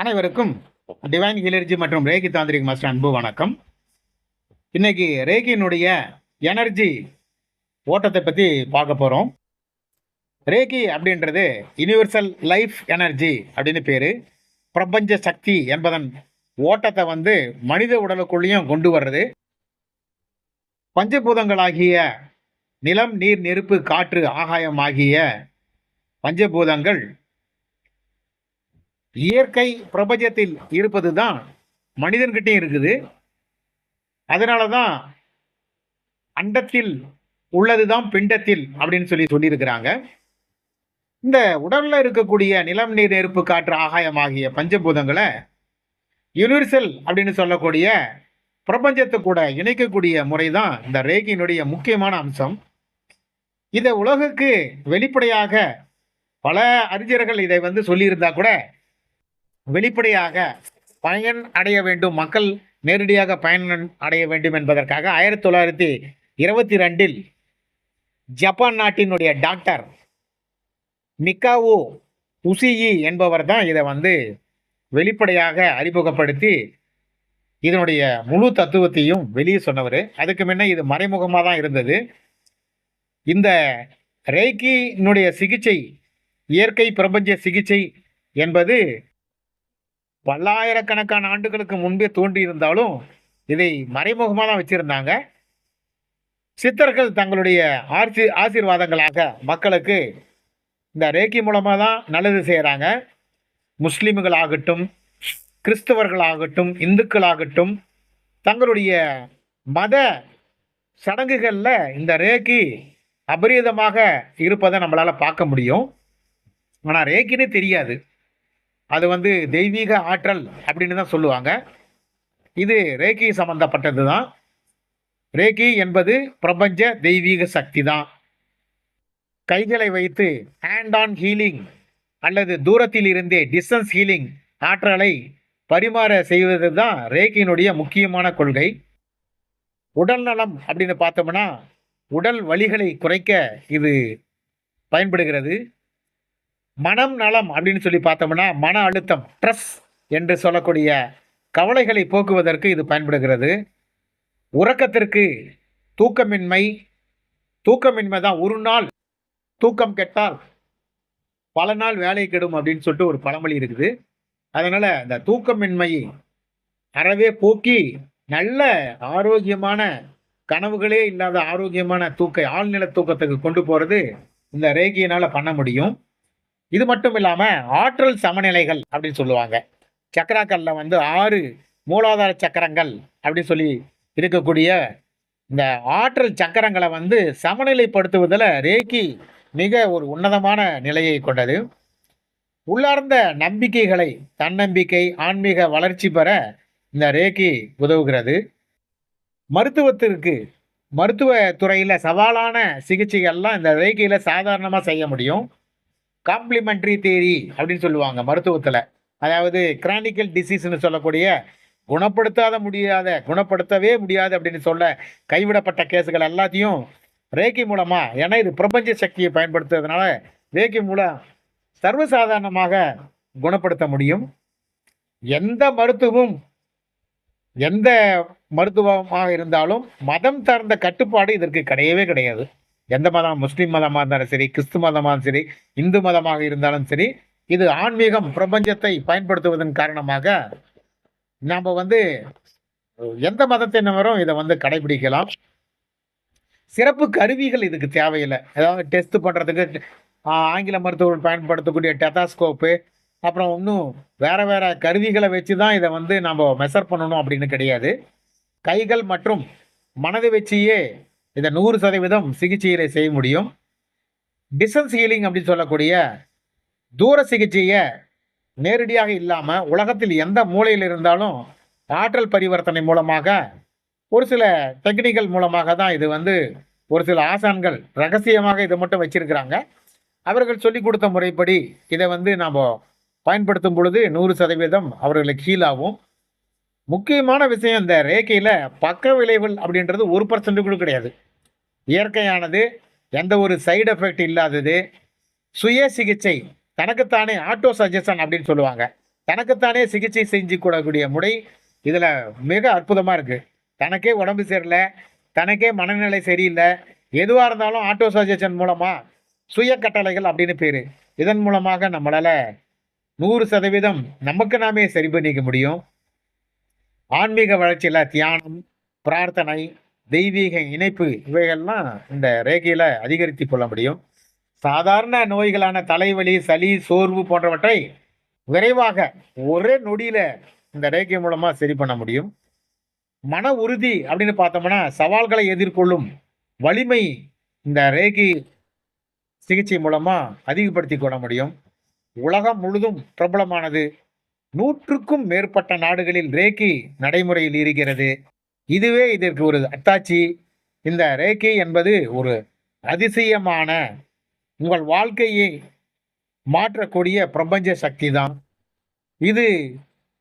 அனைவருக்கும் டிவைன் ஹிலர்ஜி மற்றும் Reiki tantric master அன்பு வணக்கம். இன்னைக்கு ரேகியினுடைய எனர்ஜி ஓட்டத்தை பற்றி பார்க்க போகிறோம் ரேகி அப்படின்றது யுனிவர்சல் லைஃப் எனர்ஜி அப்படின்னு பேர். பிரபஞ்ச சக்தி என்பதன் ஓட்டத்தை வந்து மனித உடலுக்குள்ளேயும் கொண்டு வர்றது. பஞ்சபூதங்களாகிய நிலம் நீர் நெருப்பு காற்று ஆகாயம் ஆகிய பஞ்சபூதங்கள் இயற்கை பிரபஞ்சத்தில் இருப்பது தான் மனிதன்கிட்டையும் இருக்குது. அதனால தான் அண்டத்தில் உள்ளது தான் பிண்டத்தில் அப்படின்னு சொல்லி சொல்லியிருக்கிறாங்க. இந்த உடலில் இருக்கக்கூடிய நிலம் நீர் நெருப்பு காற்று ஆகாயம் ஆகிய பஞ்சபூதங்களை யுனிவர்சல் அப்படின்னு சொல்லக்கூடிய பிரபஞ்சத்தை கூட இணைக்கக்கூடிய முறை தான் இந்த ரேகியினுடைய முக்கியமான அம்சம். இதை உலகுக்கு வெளிப்படையாக பல அறிஞர்கள் இதை வந்து சொல்லியிருந்தா கூட வெளிப்படையாக பயன் அடைய வேண்டும் மக்கள் நேரடியாக பயன் அடைய வேண்டும் என்பதற்காக ஆயிரத்தி தொள்ளாயிரத்தி இருபத்தி ரெண்டில் ஜப்பான் நாட்டினுடைய டாக்டர் மிக்காவோ உசியி என்பவர் தான் இதை வந்து வெளிப்படையாக அறிமுகப்படுத்தி இதனுடைய முழு தத்துவத்தையும் வெளியே சொன்னவர். அதுக்கு முன்ன இது மறைமுகமாக தான் இருந்தது. இந்த ரேக்கியினுடைய சிகிச்சை இயற்கை பிரபஞ்ச சிகிச்சை என்பது பல்லாயிரக்கணக்கான ஆண்டுகளுக்கு முன்பே தோன்றியிருந்தாலும் இதை மறைமுகமாக தான் வச்சுருந்தாங்க. சித்தர்கள் தங்களுடைய ஆசி ஆசீர்வாதங்களாக மக்களுக்கு இந்த ரேக்கி மூலமாக தான் நல்லது செய்கிறாங்க முஸ்லீம்களாகட்டும் கிறிஸ்தவர்களாகட்டும் இந்துக்களாகட்டும் தங்களுடைய மத சடங்குகளில் இந்த ரேக்கி அபரீதமாக இருப்பதை நம்மளால் பார்க்க முடியும். ஆனால் ரேக்கின்னு தெரியாது. அது வந்து தெய்வீக ஆற்றல் அப்படின்னு தான் சொல்லுவாங்க. இது ரேக்கி சம்பந்தப்பட்டது தான் ரேக்கி என்பது பிரபஞ்ச தெய்வீக சக்தி தான். கைகளை வைத்து ஹேண்ட் ஆன் ஹீலிங் அல்லது தூரத்தில் இருந்தே டிஸ்டன்ஸ் ஹீலிங் ஆற்றலை பரிமாற செய்வது தான் ரேக்கியினுடைய முக்கியமான கொள்கை. உடல் நலம் அப்படின்னு பார்த்தோம்னா உடல் வலிகளை குறைக்க இது பயன்படுகிறது. மனம் நலம் அப்படின்னு சொல்லி பார்த்தோம்னா மன அழுத்தம் ஸ்ட்ரெஸ் என்று சொல்லக்கூடிய கவலைகளை போக்குவதற்கு இது பயன்படுகிறது. உறக்கத்திற்கு தூக்கமின்மை தூக்கமின்மை தான் ஒரு நாள் தூக்கம் கெட்டால் பல நாள் வேலை கெடும் அப்படின்னு சொல்லிட்டு ஒரு பழமொழி இருக்குது. அதனால் இந்த தூக்கமின்மையை அறவே போக்கி நல்ல ஆரோக்கியமான கனவுகளே இல்லாத ஆரோக்கியமான தூக்க ஆழ்நில தூக்கத்துக்கு கொண்டு போகிறது இந்த ரேகியினால் பண்ண முடியும். இது மட்டும் இல்லாமல் ஆற்றல் சமநிலைகள் அப்படின்னு சொல்லுவாங்க. சக்கராக்களில் வந்து ஆறு மூலாதார சக்கரங்கள் அப்படின்னு சொல்லி இருக்கக்கூடிய இந்த ஆற்றல் சக்கரங்களை வந்து சமநிலைப்படுத்துவதில் ரேக்கி மிக ஒரு உன்னதமான நிலையை கொண்டது. உள்ளார்ந்த நம்பிக்கைகளை தன்னம்பிக்கை ஆன்மீக வளர்ச்சி பெற இந்த ரேக்கி உதவுகிறது. மருத்துவத்திற்கு மருத்துவ துறையில் சவாலான சிகிச்சைகள்லாம் இந்த ரேக்கியில் சாதாரணமாக செய்ய முடியும். காம்ப்ளிமெண்ட்ரி தேரி அப்படின்னு சொல்லுவாங்க மருத்துவத்தில். அதாவது கிரானிக்கல் டிசீஸ்னு சொல்லக்கூடிய குணப்படுத்தாத முடியாத குணப்படுத்தவே முடியாது அப்படின்னு சொல்ல கைவிடப்பட்ட கேஸுகள் எல்லாத்தையும் ரேக்கி மூலமாக ஏன்னா இது பிரபஞ்ச சக்தியை பயன்படுத்துறதுனால ரேக்கி மூலம் சர்வசாதாரணமாக குணப்படுத்த முடியும். எந்த மருத்துவம் எந்த மருத்துவமாக இருந்தாலும் மதம் சார்ந்த கட்டுப்பாடு இதற்கு கிடையவே கிடையாது. எந்த மதம்? முஸ்லீம் மதமாக இருந்தாலும் சரி கிறிஸ்து மதமாக சரி இந்து மதமாக இருந்தாலும் சரி இது ஆன்மீகம் பிரபஞ்சத்தை பயன்படுத்துவதன் காரணமாக நாம் வந்து எந்த மதத்தினரும் இதை வந்து கடைபிடிக்கலாம். சிறப்பு கருவிகள் இதுக்கு தேவையில்லை. ஏதாவது டெஸ்ட் பண்ணுறதுக்கு ஆங்கில மருத்துவர்கள் பயன்படுத்தக்கூடிய டெத்தாஸ்கோப்பு அப்புறம் இன்னும் வேறு வேறு கருவிகளை வச்சு தான் இதை வந்து நம்ம மெஷர் பண்ணணும் அப்படின்னு கிடையாது. கைகள் மற்றும் மனதை வச்சியே இந்த நூறு சதவீதம் சிகிச்சைகளை செய்ய முடியும். டிஸ்டன்ஸ் ஹீலிங் அப்படின்னு சொல்லக்கூடிய தூர சிகிச்சையை நேரடியாக இல்லாமல் உலகத்தில் எந்த மூலையில் இருந்தாலும் ஆற்றல் பரிவர்த்தனை மூலமாக ஒரு சில டெக்னிக்கல் மூலமாக தான் இது வந்து ஒரு சில ஆசான்கள் ரகசியமாக இதை மட்டும் வச்சுருக்கிறாங்க. அவர்கள் சொல்லிக் கொடுத்த முறைப்படி இதை வந்து நாம் பயன்படுத்தும் பொழுது நூறு சதவீதம் அவர்களுக்கு ஹீலாகும் முக்கியமான விஷயம் இந்த ரேக்கையில் பக்க விளைவுகள் அப்படின்றது ஒரு பர்சன்ட்டு கூட கிடையாது. இயற்கையானது எந்த ஒரு சைடு எஃபெக்ட் இல்லாதது சுய சிகிச்சை தனக்குத்தானே ஆட்டோ சஜஷன் அப்படின்னு சொல்லுவாங்க. தனக்குத்தானே சிகிச்சை செஞ்சு கூடக்கூடிய முறை இதில் மிக அற்புதமாக இருக்குது தனக்கே உடம்பு சரியில்லை தனக்கே மனநிலை சரியில்லை எதுவாக இருந்தாலும் ஆட்டோ சஜஷன் மூலமாக சுய கட்டளைகள் அப்படின்னு பேர். இதன் மூலமாக நம்மளால் நூறு சதவீதம் நமக்கு நாமே சரி பண்ணிக்க முடியும். ஆன்மீக வளர்ச்சியில் தியானம் பிரார்த்தனை தெய்வீக இணைப்பு இவைகள்லாம் இந்த ரேகையில் அதிகரித்து கொள்ள முடியும். சாதாரண நோய்களான தலைவலி சளி சோர்வு போன்றவற்றை விரைவாக ஒரே நொடியில் இந்த ரேகை மூலமாக சரி பண்ண முடியும். மன உறுதி அப்படின்னு பார்த்தோம்னா சவால்களை எதிர்கொள்ளும் வலிமை இந்த ரேகி சிகிச்சை மூலமாக அதிகப்படுத்தி கொள்ள முடியும். உலகம் முழுதும் பிரபலமானது. நூற்றுக்கும் மேற்பட்ட நாடுகளில் ரேகி நடைமுறையில் இருக்கிறது. இதுவே இதற்கு ஒரு அத்தாட்சி. இந்த ரேக்கி என்பது ஒரு அதிசயமான உங்கள் வாழ்க்கையை மாற்றக்கூடிய பிரபஞ்ச சக்தி தான் இது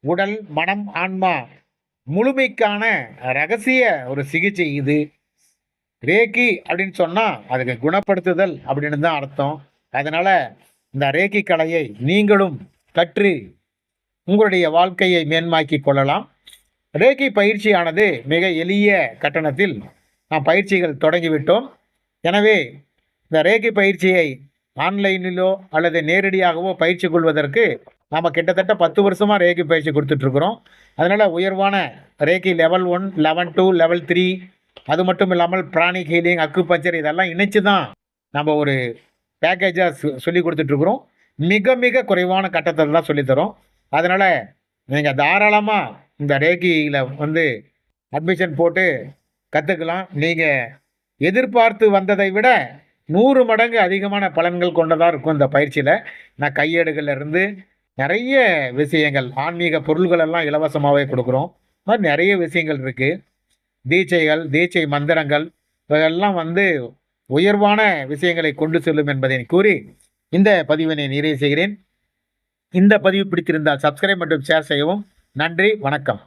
உடல் மனம் ஆன்மா முழுமைக்கான ரகசிய ஒரு சிகிச்சை இது. ரேக்கி அப்படின்னு சொன்னால் அதுக்கு குணப்படுத்துதல் அப்படின்னு தான் அர்த்தம். அதனால் இந்த ரேக்கி கலையை நீங்களும் கற்று உங்களுடைய வாழ்க்கையை மேன்மாக்கி கொள்ளலாம். ரேக்கி பயிற்சியானது மிக எளிய கட்டணத்தில் நாம் பயிற்சிகள் தொடங்கிவிட்டோம். எனவே இந்த ரேக்கி பயிற்சியை ஆன்லைனிலோ அல்லது நேரடியாகவோ பயிற்சி கொள்வதற்கு நாம் கிட்டத்தட்ட பத்து வருஷமாக ரேக்கி பயிற்சி கொடுத்துட்ருக்குறோம். அதனால் உயர்வான reiki level one level two level three அது மட்டும் இல்லாமல் பிராணிக் ஹீலிங் அக்கு பஞ்சர் இதெல்லாம் இணைச்சு தான் நம்ம ஒரு பேக்கேஜாக சொ சொல்லி கொடுத்துட்ருக்குறோம். மிக மிக குறைவான கட்டத்தில் தான் சொல்லித்தரோம் அதனால் நீங்கள் தாராளமாக இந்த ரேக்கியில் வந்து அட்மிஷன் போட்டு கற்றுக்கலாம் நீங்கள் எதிர்பார்த்து வந்ததை விட நூறு மடங்கு அதிகமான பலன்கள் கொண்டதாக இருக்கும் இந்த பயிற்சியில். நான் கையேடுகள்லேருந்து நிறைய விஷயங்கள் ஆன்மீக பொருள்கள் எல்லாம் இலவசமாகவே கொடுக்குறோம். மாதிரி நிறைய விஷயங்கள் இருக்குது தீட்சைகள் தீட்சை மந்திரங்கள் இவையெல்லாம் வந்து உயர்வான விஷயங்களை கொண்டு செல்லும் என்பதை கூறி இந்த பதிவினை நிறைவு செய்கிறேன். இந்த பதிவு பிடித்திருந்தால் சப்ஸ்கிரைப் மற்றும் ஷேர் செய்யவும். நன்றி வணக்கம்.